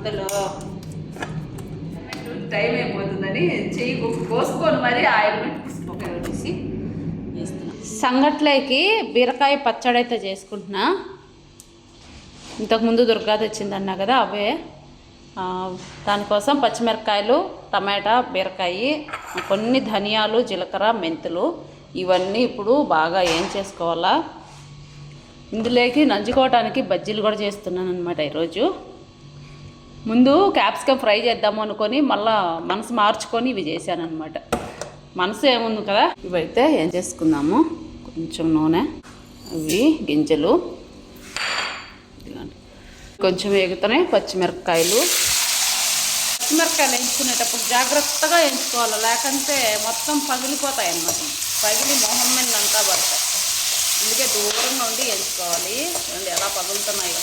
అంతలో టైం అయిపోతుందని చెయ్యి కోసుకొని మరి ఆయిల్ పెట్టేసి వేస్తున్నా. సంగట్లోకి బీరకాయ పచ్చడి అయితే చేసుకుంటున్నా. ఇంతకుముందు దుర్గా తెచ్చిందన్నా కదా అవే. దానికోసం పచ్చిమిరపకాయలు టమాటా బీరకాయ కొన్ని ధనియాలు జీలకర్ర మెంతులు ఇవన్నీ ఇప్పుడు బాగా ఏం చేసుకోవాలా? ఇందులోకి నంచుకోవడానికి బజ్జీలు కూడా చేస్తున్నాను అనమాట ఈరోజు. ముందు క్యాప్సికమ్ ఫ్రై చేద్దాము అనుకొని మళ్ళీ మనసు మార్చుకొని ఇవి చేశాను అనమాట మనసు ఏముంది కదా? ఇవైతే ఏం చేసుకుందాము? కొంచెం నూనె అవి గింజలు. కొంచెం ఎగుతున్నాయి పచ్చిమిరపకాయలు. పచ్చిమిరపకాయలు ఎంచుకునేటప్పుడు జాగ్రత్తగా ఎంచుకోవాలి లేకంటే మొత్తం పగిలిపోతాయి అన్నమాట పగిలి మొహం మీద అంతా పడతాయి. అందుకే దూరంగా ఉండి ఎంచుకోవాలి ఎలా పగులుతున్నాయో.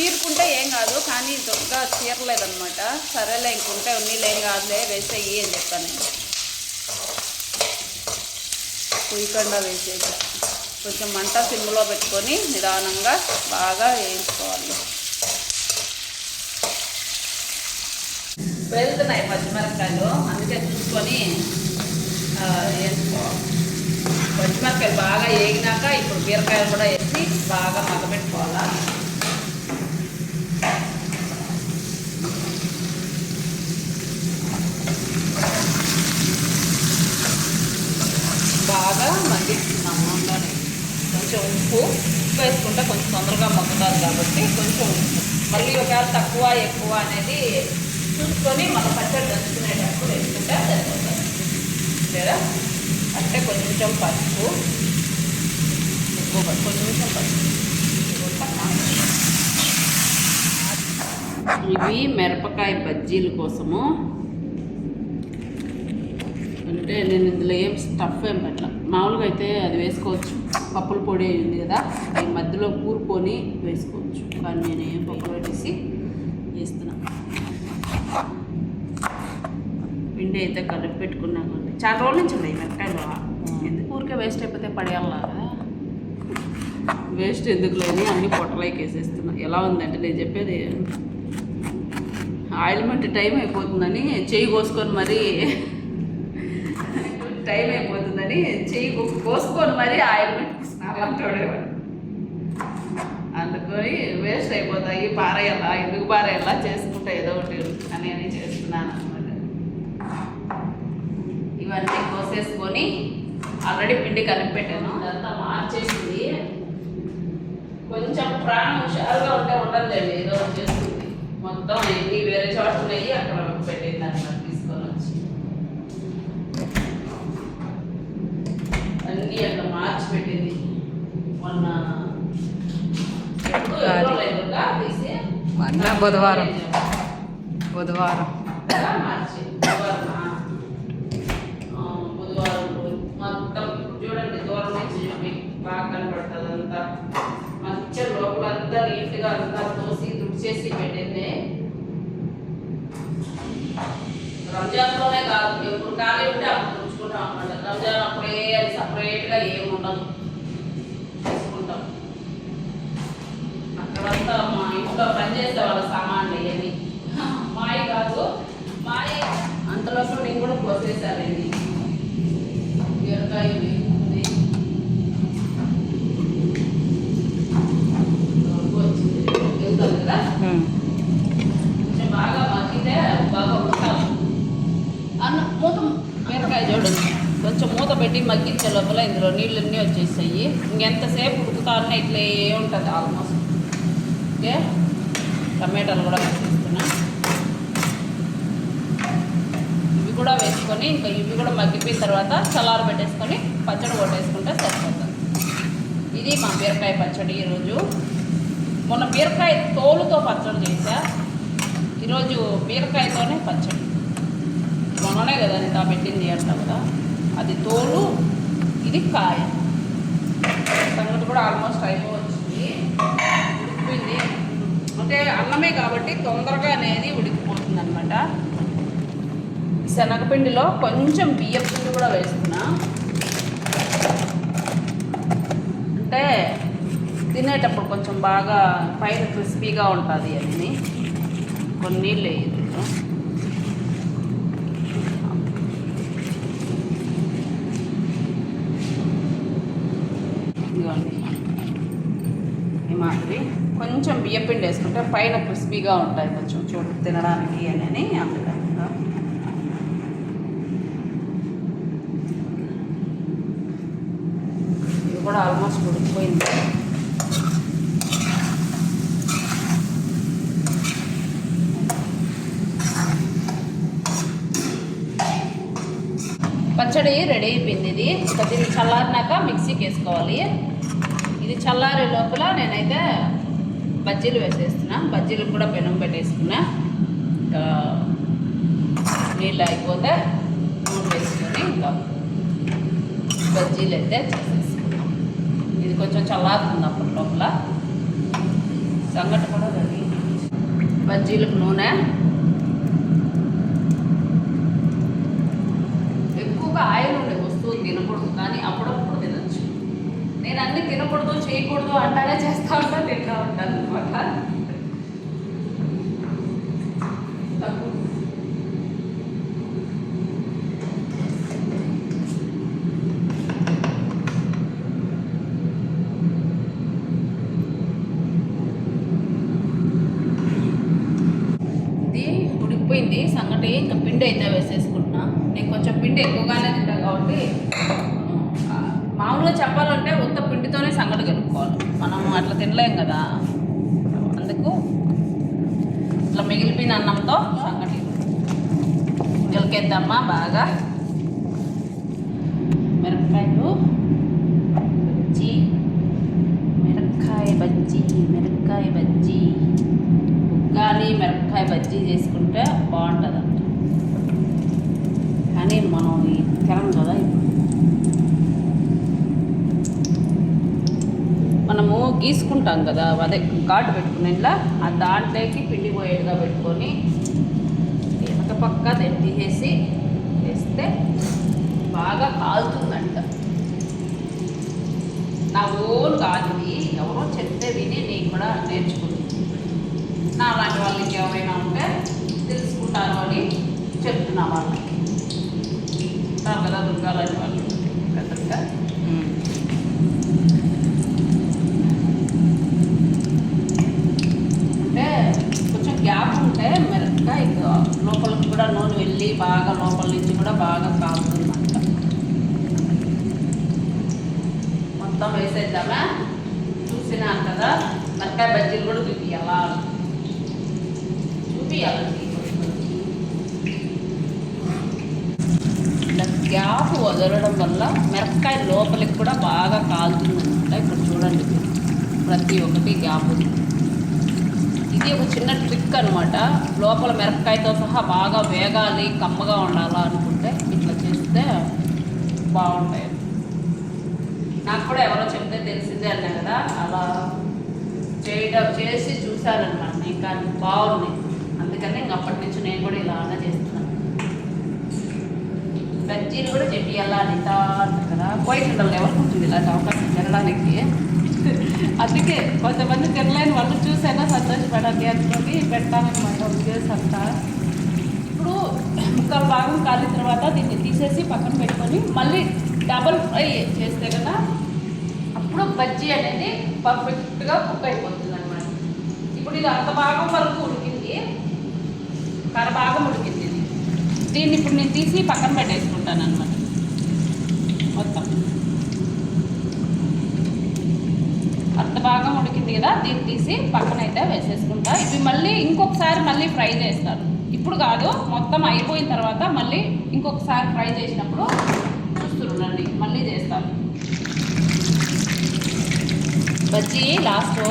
చీరుకుంటే ఏం కాదు కానీ దొంగ చీరలేదనమాట సరేలే ఇంకుంటే ఉన్నీళ్ళు ఏం కాదులే వేసేయి అని చెప్పాను నేను. పుయ్యకుండా వేసేసా కొంచెం మంట సిమ్లో పెట్టుకొని నిదానంగా బాగా వేయించుకోవాలి. వెళ్తున్నాయి పచ్చిమిరపకాయలు అందుకే చూసుకొని వేసుకోవాలి పచ్చిమిరపకాయలు బాగా వేగినాక ఇప్పుడు బీరకాయలు కూడా వేసి బాగా మగ్గబెట్టుకోవాలా బాగా మగ్గిస్తున్నాము నూనెలోనే కొంచెం ఉప్పు ఉప్పు వేసుకుంటే కొంచెం తొందరగా మగ్గుతుంది కాబట్టి కొంచెం ఉప్పు. మళ్ళీ ఒకవేళ తక్కువ ఎక్కువ అనేది చూసుకొని మన పచ్చడి దంచుకునేటప్పుడు వేసుకుంటే సరిపోతుంది. లేదా అంటే కొంచెం పసుపు. ఎక్కువ కొంచెం పసుపు. ఇవి మిరపకాయ బజ్జీల కోసము. అంటే నేను ఇందులో ఏం స్టఫ్ ఏం పెట్టాల. మామూలుగా అయితే అది వేసుకోవచ్చు. పప్పుల పొడి అయి ఉంది కదా ఈ మధ్యలో కూరుకొని వేసుకోవచ్చు. కానీ నేను ఏం పప్పులు పెట్టేసి వేస్తున్నా పిండి అయితే కలిపి పెట్టుకున్నాను చాలా రోజుల నుంచి ఉన్నాయి మిరకాయలు ఎందుకు ఊరికే వేస్ట్ అయిపోతే పడేయాలా కదా వేస్ట్ ఎందుకు లేని అన్ని పొట్టలకి వేసేస్తున్నా. ఎలా ఉందంటే నేను చెప్పేది ఆయిల్మెంట్ టైం అయిపోతుందని చెయ్యి కోసుకొని మరీ టైం అయిపోతుందని చెయ్యి కోసుకొని మరీ ఆయిల్మెంట్ అలాంటోడేవాడు అందుకొని వేస్ట్ అయిపోతాయి పారేయాలా ఎందుకు పారేయాలా చేసుకుంటే ఏదో ఒకటి అని అని చేస్తున్నాను అనమాట ఇవన్నీ కోసేసుకొని ఆల్రెడీ పిండి కలిపి పెట్టాను అదంతా మార్చేసింది కొంచెం ప్రాణం హుషారుగా ఉంటే అండి ఏదో ఒకటి చేస్తుంది. మొత్తం ఎన్ని వేరే చోట ఉన్నాయి అక్కడ పెట్టింది అనమాట తీసుకొని వచ్చి అన్నీ అట్లా మార్చి పెట్టింది మొన్న ఎప్పుడు ఎవరో లేదుగా తీసి మొన్న బుధవారం. బుధవారం. చూడండి దూరం నుంచి బాగా కనపడుతుంది అంతా మంచిగా లోపల అంతా నీట్గా అంతా తోసి తుడిచేసి పెట్టింది రంజాన్లోనే కాదు ఎప్పుడు ఖాళీ ఉంటే అప్పుడు తుడుచుకుంటాం అన్నమాట. రంజాన్ అప్పుడే అది సపరేట్గా ఏమి ఉండదు మిరపకాయ చూడండి. కొంచెం మూత పెట్టి మగ్గించే లోపల ఇందులో నీళ్ళన్నీ వచ్చేసాయి. ఇంకెంతసేపు ఉడుకుతానే ఇట్లే ఉంటుంది ఆల్మోస్ట్ ఓకే? టమాటాలు కూడా వేసేస్తున్నా ఇవి కూడా వేసుకొని ఇంకా ఇవి కూడా మగ్గిపోయిన తర్వాత చల్లారు పెట్టేసుకొని పచ్చడి కొట్టేసుకుంటే సరిపోతుంది. ఇది మా బీరకాయ పచ్చడి ఈరోజు. మొన్న బీరకాయ తోలుతో పచ్చడి చేశా. ఈరోజు బీరకాయతోనే పచ్చడి. మొన్ననే కదా ఇంత పెట్టింది అంటాం కదా. అది తోలు ఇది కాయ. సంగతి కూడా ఆల్మోస్ట్ అయిపోవచ్చింది. ఉడికిపోయింది. అంటే అన్నమే కాబట్టి తొందరగా అనేది ఉడికిపోతుంది అనమాట శనగపిండిలో కొంచెం బియ్యం పిండి కూడా వేస్తున్నా. అంటే తినేటప్పుడు కొంచెం బాగా పైన క్రిస్పీగా ఉంటుంది అన్నీ. కొన్ని నీళ్ళు వేయదు ఇదిగోండి ఈ మాదిరి కొంచెం బియ్యపిండి వేసుకుంటే పైన క్రిస్పీగా ఉంటాయి కొంచెం చూడు తినడానికి అని అందుకని ఇది కూడా ఆల్మోస్ట్ ఉడికిపోయింది పచ్చడి రెడీ అయిపోయింది ఇది ఇక దీన్ని చల్లారినాక మిక్సీకి వేసుకోవాలి ఇది చల్లారే లోపల నేనైతే బజ్జీలు వేసేస్తున్నా. బజ్జీలకు కూడా పెనం పెట్టేసుకున్నా. ఇంకా నీళ్ళు అయిపోతే నూనె వేసుకొని ఇంకా బజ్జీలు అయితే చేసేసుకున్నాం ఇది కొంచెం చల్లారుతుంది అప్పటి లోపల. సంగటి కూడా రెడీ. బజ్జీలకు నూనె ఎక్కువగా ఆయిల్ ఉండే వస్తువులు తినకూడదు కానీ అప్పుడప్పుడు తినచ్చు నేను అన్ని తినకూడదు చేయకూడదు అంటానే చేస్తా ఉంటా తింటా ఉంటాను అనమాట ఇది ఉడికిపోయింది సంగటి ఇంకా పిండి అయితే వేసేసుకుంటున్నా. నేను కొంచెం పిండి ఎక్కువగానే తింటాను కాబట్టి మామూలుగా చెప్పాలంటే ఉత్త పిండితోనే సంగటి కలుపుకోవాలి. మనం అట్లా తినలేం కదా. అందుకు ఇట్లా మిగిలిపోయిన అన్నంతో సంగటి గెలికేద్దామా బాగా మిరపకాయలు బజ్జీ మిరపకాయ బజ్జీ మిరపకాయ బజ్జీ. ఉగ్గాని మిరపకాయ బజ్జీ చేసుకుంటే బాగుంటుందంట. కానీ మనం తినం కదా ఇప్పుడు మనము గీసుకుంటాం కదా అదే ఘాటు పెట్టుకునేలా ఆ దాంట్లోకి పిండి పోయేట్టుగా పెట్టుకొని వెనక పక్క దాన్ని తీసేసి వేస్తే బాగా కాలుతుందంట. నా ఓన్ కాదు ఎవరో చెప్తే విని నేను కూడా నేర్చుకుంది నా లాంటి వాళ్ళకి ఎవరైనా ఉంటే తెలుసుకుంటారు అని చెప్తున్నా వాళ్ళకి. ఉంటారు కదా దుర్గా లాంటి వాళ్ళు పెద్దగా అంటే కొంచెం గ్యాప్ ఉంటే మిరపకాయ ఇంకా లోపలికి కూడా నూనె వెళ్ళి బాగా లోపల నుంచి కూడా బాగా కాలుతుందంట మొత్తం వేసేద్దామా చూసినాను కదా మిరపకాయ బజ్జీలు కూడా చూపియాలా చూపియాలండి ఇట్లా గ్యాప్ వదలడం వల్ల మిరపకాయ లోపలికి కూడా బాగా కాలుతుందన్నమాట. ఇప్పుడు చూడండి ప్రతి ఒక్కటి గ్యాప్ ఉంది. ఇది ఒక చిన్న ట్రిక్ అనమాట లోపల మిరపకాయతో సహా బాగా వేగాలి కమ్మగా ఉండాలా అనుకుంటే ఇట్లా చేస్తే బాగుంటాయి. నాకు కూడా ఎవరో చెప్తే తెలిసిందే అన్నా కదా. అలా చేయడం చేసి చూశానమాట నేను కానీ బాగుంది అందుకని ఇంక అప్పటి నుంచి నేను కూడా ఇలా అన్న చేస్తున్నాను బజ్జీలు కూడా చెప్పియాలా అనిత అంట కదా. పోయి ఉండాలి ఎవరికి ఉంటుంది ఇలాంటి అవకాశం తినడానికి? అందుకే కొంతమంది తినలేని వాళ్ళు చూసైనా సంతోషపడాలి అనుకొని పెట్టాలన్నమాట ఉద్దేశం అంతా. ఇప్పుడు ముక్కల భాగం కాలిన తర్వాత దీన్ని తీసేసి పక్కన పెట్టుకొని మళ్ళీ డబల్ ఫ్రై చేస్తే కదా అప్పుడు బజ్జీ అనేది పర్ఫెక్ట్గా కుక్ అయిపోతుంది అనమాట ఇప్పుడు ఇది అంత భాగం వరకు ఉడికింది. కర భాగం ఉడికింది ఇది. దీన్ని ఇప్పుడు నేను తీసి పక్కన పెట్టేసుకుంటాను అనమాట మొత్తం. అంత భాగం ఉడికింది కదా దీన్ని తీసి పక్కన అయితే వేసేసుకుంటా. ఇవి మళ్ళీ ఇంకొకసారి మళ్ళీ ఫ్రై చేస్తారు ఇప్పుడు కాదు మొత్తం అయిపోయిన తర్వాత మళ్ళీ ఇంకొకసారి ఫ్రై చేసినప్పుడు బజ్జీ లాస్ట్.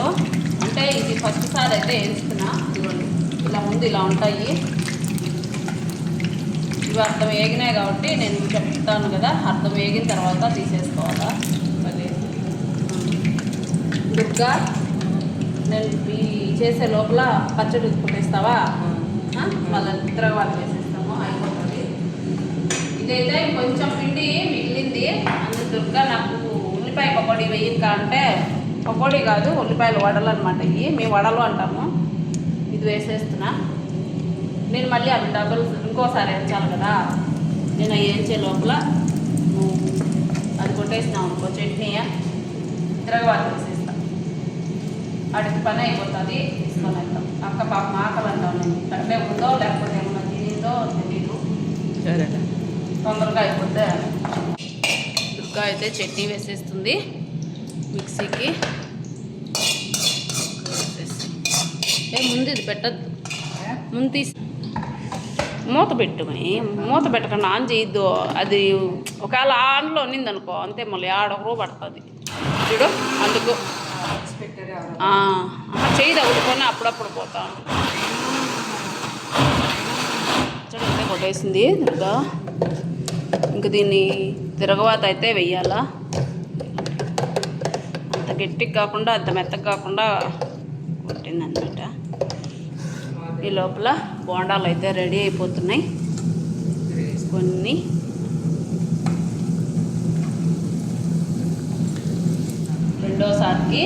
అంటే ఇది ఫస్ట్ సారి అయితే వేస్తున్నా. ఇదిగోండి. ఇలా ముందు ఇలా ఉంటాయి. ఇవి అర్థం వేగినాయి కాబట్టి నేను చెప్తాను కదా. అర్థం వేగిన తర్వాత తీసేసుకోవాలా? మళ్ళీ. దుర్గా నేను ఈ చేసే లోపల పచ్చడి పుట్టిస్తావా మళ్ళీ తర్వాత చేసేస్తాము అయిపోతుంది. ఇదైతే కొంచెం పిండి మిగిలింది. అందుకు దుర్గా నాకు ఉల్లిపాయ పకోడీ వేయక అంటే పకోడీ కాదు ఉల్లిపాయలు వడలు అనమాట ఇవి మేము వడలు అంటాము. ఇది వేసేస్తున్నా. నేను మళ్ళీ అవి డబుల్ ఇంకోసారి వేయించాలి కదా. నేను అవి వేయించే లోపల అది కొట్టేసినాం అనుకో చట్నీ తిరగవాత వేసేస్తా. అడిగి పని అయిపోతుంది తీసుకొని వెళ్తాం అక్క పాప ఆకలి అంటాం నేను. అట్లే ఉందో లేకపోతే ఏమన్నా తినిందో తెలీదు. సరే తొందరగా అయిపోతే దుర్గా అయితే చట్నీ వేసేస్తుంది. మిక్సీకి. ఏ ముందు ఇది పెట్టద్దు. ముందు తీసి మూత పెట్టు మూత పెట్టకుండా ఆన్ చేయొద్దు. అది ఒకవేళ ఆన్లో ఉన్నింది అనుకో అంతే మళ్ళీ ఆడొకరు పడుతుంది. చూడు అందుకు. ఆ, ఆహా, చేయి తగులుకొని అప్పుడప్పుడు పోతా చూడండి కొట్టేసింది. ఇంకా ఇంక దీన్ని తిరగవాత అయితే వెయ్యాలా? గట్టిగా కాకుండా అంత మెత్తగా కాకుండా కొట్టిందనమాట ఈ లోపల బోండాలు అయితే రెడీ అయిపోతున్నాయి. కొన్ని. రెండోసారికి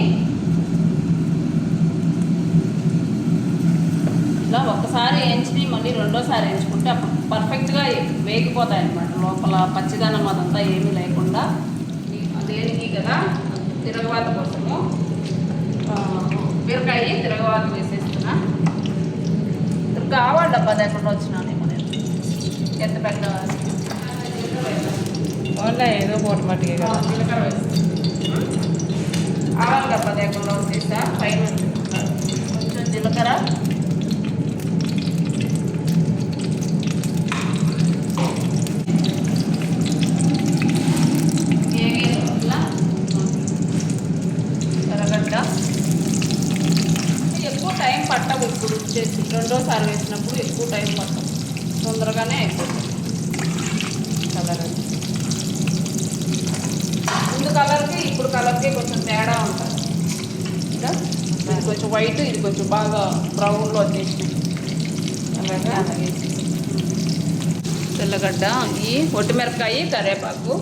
ఇలా ఒక్కసారి వేయించి మళ్ళీ రెండోసారి వేయించుకుంటే అప్పుడు పర్ఫెక్ట్గా వేగిపోతాయి అన్నమాట లోపల పచ్చిదనం అదంతా ఏమీ లేకుండా. దేనికి కదా తిరగవాత కోసము బీరకాయ తిరగవాత వేసేస్తున్నా. కావాలి డబ్బా ఎక్కడ వచ్చినానేమో నేను. ఎంత పెద్ద ఏదో పూట మట్టుకే ఆ, కదా జీలకర్ర వేసి ఆవాల డబ్బా లేకుండా వచ్చేసా. పైన కొంచెం జీలకర్ర ఏగే లోపల ఎర్రగడ్డ ఎక్కువ టైం పట్టవు ఇప్పుడు రెండోసారి వేసినప్పుడు ఎక్కువ టైం పట్టవు తొందరగానే అయిపోతుంది. కలర్. ముందు కలర్కి ఇప్పుడు కలర్కి కొంచెం తేడా ఉంటుంది. ఇంకా? ఇది కొంచెం వైట్ ఇది కొంచెం బాగా బ్రౌన్లో వచ్చేసినాయి అలాగే? అలాగే. తెల్లగడ్డ ఈ ఒట్టిమిరపకాయ కరివేపాకు.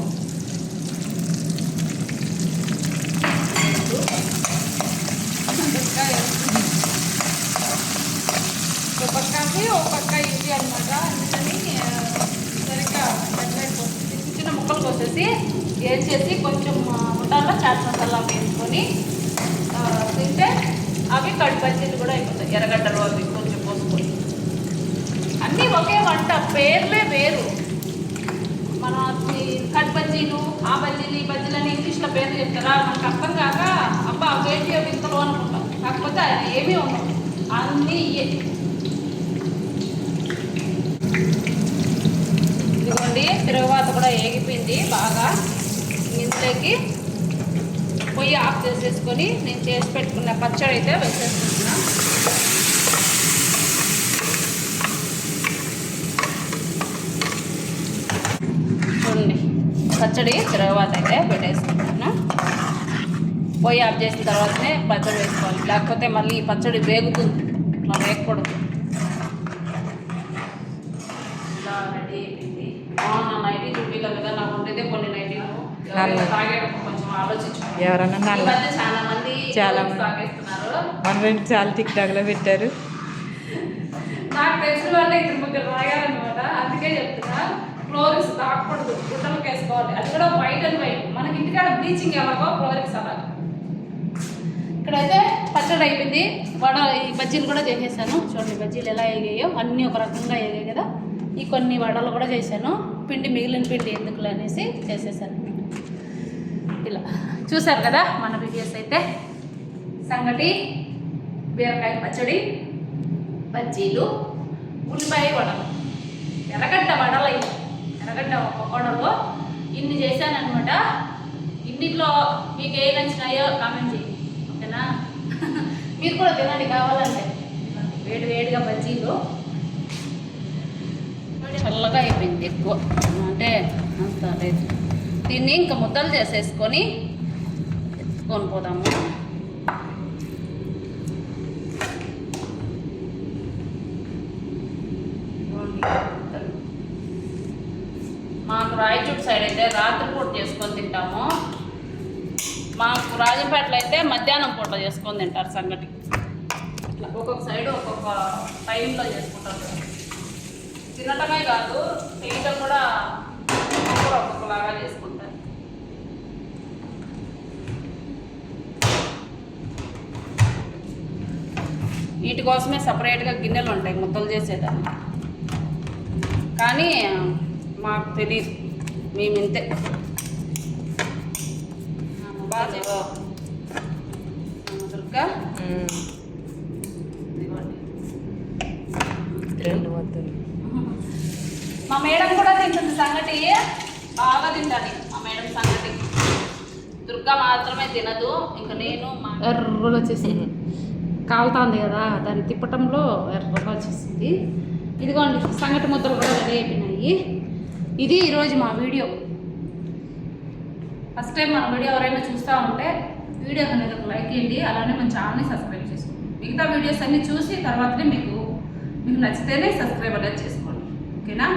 మిరపకాయ ఒక పక్కకి ఒక పక్క ఇది అనమాట అందుకని సరిగ్గా పెట్టలేకపోతుంది చిన్న చిన్న ముక్కలు కోసేసి వేసేసి కొంచెం ఉండాలో చాట్ మసాలా వేసుకొని తింటే అవి కడి కూడా అయిపోతాయి. ఎర్రగడ్డలు అవి కొంచెం పోసుకొని. అన్నీ ఒకే వంట పేర్లే వేరు. మన కట్ బజ్జీలు ఆ బజ్జీలు ఈ బజ్జీలు అని ఇంగ్లీష్లో పేర్లు చెప్తారా? మనకు అర్థం కాక అబ్బా వేటి వింతలు అనుకుంటాం. కాకపోతే అది ఏమీ ఉండవు. అన్నీ ఇయ్యే తిరుగుబాత తిరుగువాత కూడా ఏగిపోయింది బాగా. ఇంట్లోకి పొయ్యి ఆఫ్ చేసేసుకొని నేను చేసి పెట్టుకున్న పచ్చడి అయితే వేసేసుకుంటున్నా. చూడండి పచ్చడి తిరుగుబాత అయితే పెట్టేసుకుంటాను. పొయ్యి ఆఫ్ చేసిన తర్వాతనే పచ్చడి వేసుకోవాలి. లేకపోతే మళ్ళీ ఈ పచ్చడి వేగుతుంది. ఇట్లా వేగకూడదు ఇలా రెడీ అయిపోయింది నా నాకు ఉండేదే కొన్ని నైటీలు తాగేటప్పుడు కొంచెం ఆలోచించుకోవాలి ఎవరన్నా నల్ల. చాలా మంది చాలా మంది. తాగేస్తున్నారు. మన రెండు చాలా టిక్ టాక్లో పెట్టారు. నాకు తెలిసిన వాళ్ళే ఇద్దరు ముగ్గురు రాయాలన్నమాట అందుకే చెప్తున్నా ఫ్లోరిక్స్ తాకూడదు గుట్టలకు వేసుకోవాలి. అది కూడా వైట్ అండ్ వైట్. మనకి ఇంటికాడ బ్లీచింగ్ ఎలాగో ఫ్లోరిక్స్ అలా ఇక్కడైతే పచ్చడి అయిపోయింది. వడ ఈ బజ్జీలు కూడా చేసేసాను. చూడండి బజ్జీలు ఎలా ఎగాయో అన్నీ ఒక రకంగా ఎగాయి కదా. ఈ కొన్ని వడలు కూడా చేశాను. పిండి మిగిలిన పిండి ఎందుకులు అనేసి చేసేసాను ఇలా. చూసారు కదా మన వీడియోస్ అయితే. సంగటి బీరకాయ పచ్చడి బజ్జీలు ఉల్లిపాయ వడలు. ఎర్రగడ్డ వడలు ఎర్రగడ్డ ఒక వడలు ఇన్ని చేశానమాట ఇన్నిట్లో మీకు ఏ నచ్చినాయో కామెంట్ చేయండి. ఓకేనా? మీరు కూడా తినండి కావాలంటే. వేడి వేడిగా బజ్జీలు. చల్లగా అయిపోయింది ఎక్కువ. అంటే అంత లేదు. దీన్ని ఇంకా ముద్దలు చేసేసుకొని ఎత్తుకొని పోదాము. మాకు రాయచూడు సైడ్ అయితే రాత్రిపూట చేసుకొని తింటాము. మాకు రాజంపేటలో అయితే మధ్యాహ్నం పూట చేసుకొని తింటారు సంగటి. ఇట్లా ఒక్కొక్క సైడ్ ఒక్కొక్క టైంలో చేసుకుంటారు. తినటమే కాదు చేయటం కూడా ఒక్కొక్కరు ఒక్కొక్కలాగా చేసుకుంటారు. వీటి కోసమే సపరేట్గా గిన్నెలు ఉంటాయి ముద్దలు చేసేదాన్ని. కానీ మాకు తెలియదు మేము ఇంతే. బాగా. దుర్గా ఇదిగోండి. రెండు వద్దలు మా మేడం కూడా తింటుంది సంగటి. బాగా తింటాను మా మేడం సంగటి. దుర్గా మాత్రమే తినదు. ఇంకా నేను మా ఎర్రలు వచ్చేసింది. కాలుతుంది కదా దాన్ని తిప్పటంలో ఎర్రగా వచ్చేసింది. ఇదిగోండి సంగటి ముద్దలు కూడా రెడీ అయిపోయినాయి. ఇది ఈరోజు మా వీడియో. ఫస్ట్ టైం మన వీడియో ఎవరైనా చూస్తూ ఉంటే వీడియో అనేది ఒక లైక్ చేయండి అలానే మన ఛానల్ని సబ్స్క్రైబ్ చేసుకోండి. మిగతా వీడియోస్ అన్నీ చూసి తర్వాతనే మీకు మీకు నచ్చితేనే సబ్స్క్రైబ్ అనేది చేసుకోండి. ఓకేనా?